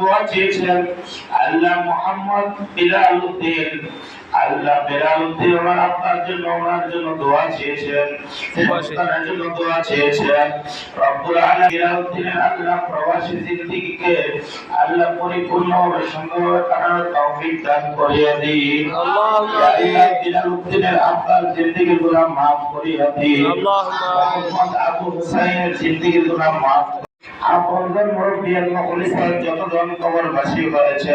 দোয়া চেয়েছেন আল্লাহ মোহাম্মদ বিলাল উদ্দিন আল্লাহ বিলাল উদ্দিন ওনার আপনার জন্য ওনার জন্য দোয়া চেয়েছেন সন্তানের জন্য দোয়া চেয়েছেন। রব্বুল আলামিন বিলাল উদ্দিনের আল্লাহ প্রবাসী জিন্দেগিকে আল্লাহ পরিপূর্ণভাবে সুন্দরভাবে কাটানোর তৌফিক দান করিয়া দিন। আল্লাহ বিলাল উদ্দিনের আপনার জিন্দেগির গুনাহ মাফ করিয়া দিন। মোহাম্মদ আবু হুসাইনের জিন্দেগির গুনাহ মাফ আপনজন মুরব্বিয়ান মুখলিসান যতজন কবরবাসী হয়েছে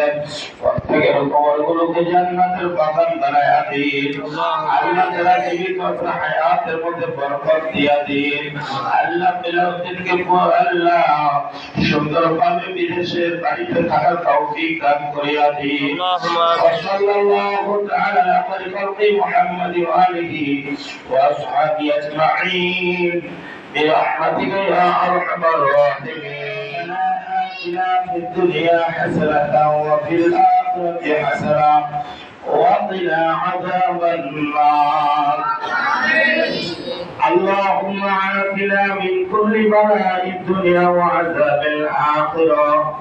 প্রত্যেকের কবরগুলোকে জান্নাতের বাগান বানায়া দিন। আল্লাহ যারা জীবিত হায়াতের মধ্যে বরকত দিয়া দিন। আল্লাহ বিলাউদ্দিনকে আল্লাহ সুন্দরভাবে বিদেশে বাড়িতে থাকার তৌফিক দান করিয়া দিন। সাল্লাল্লাহু তাআলা আলা খলিফাতি মুহাম্মাদি ওয়া আলিহি ওয়া আসহাবিহি আজমাইন। برحمتك يا أرحم الراحمين. آتنا في الدنيا حسنة وفي الآخرة حسنة وقنا عذاب النار. اللهم عافنا من كل بلاء الدنيا وعذاب الآخرة.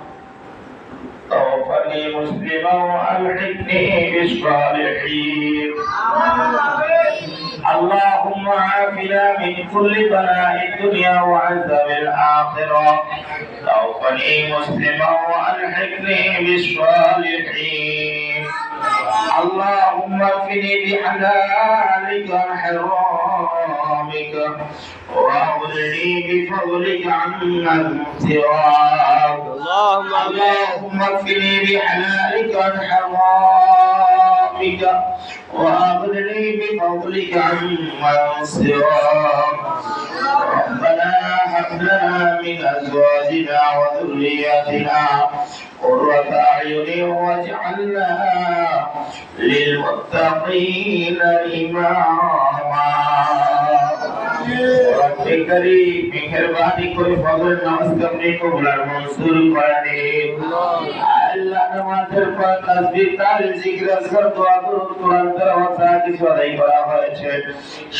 توفني مسلما وألحقني بالصالحين. اللهم عافنا من كل بلاء الدنيا وعذاب الآخرة. توفني مسلما وألحقني بالصالحين. اللهم اكفني بحلالك عن حرامك واغنني بفضلك عمن سواك اللهم اللهم اكفني بحلالك عن حرامك واغنني بفضلك عمن سواك ربنا هب لنا من أزواجنا وذرياتنا قرة أعين واجعلنا للمتقين إماما.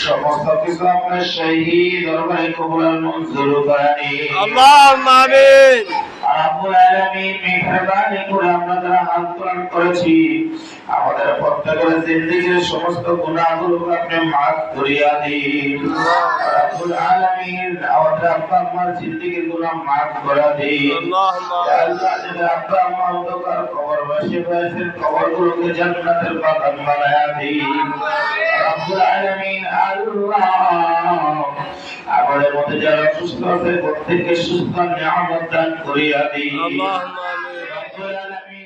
সমস্ত কিছু আপনার সেই ধর্মের কবুলার মনসুর করে আল্লাহ আমিন করেছি। আমাদের প্রত্যেকের জিন্দিগির সমস্ত গুণাগুলো আপনি মাফ করিয়া দিন। আমাদের আব্বা আম্মার জিন্দিগির গুনাহ মাফ করা দিন। আব্বা আম্মা অন্ধকার কবর বসে হয়েছে কবরগুলোকে জান্নাতের বাগান বানায়া দিন। আমাদের মধ্যে যারা সুস্থ আছে প্রত্যেককে সুস্থ নিয়ামত দান করিয়া দিন। রব্বুল আলামিন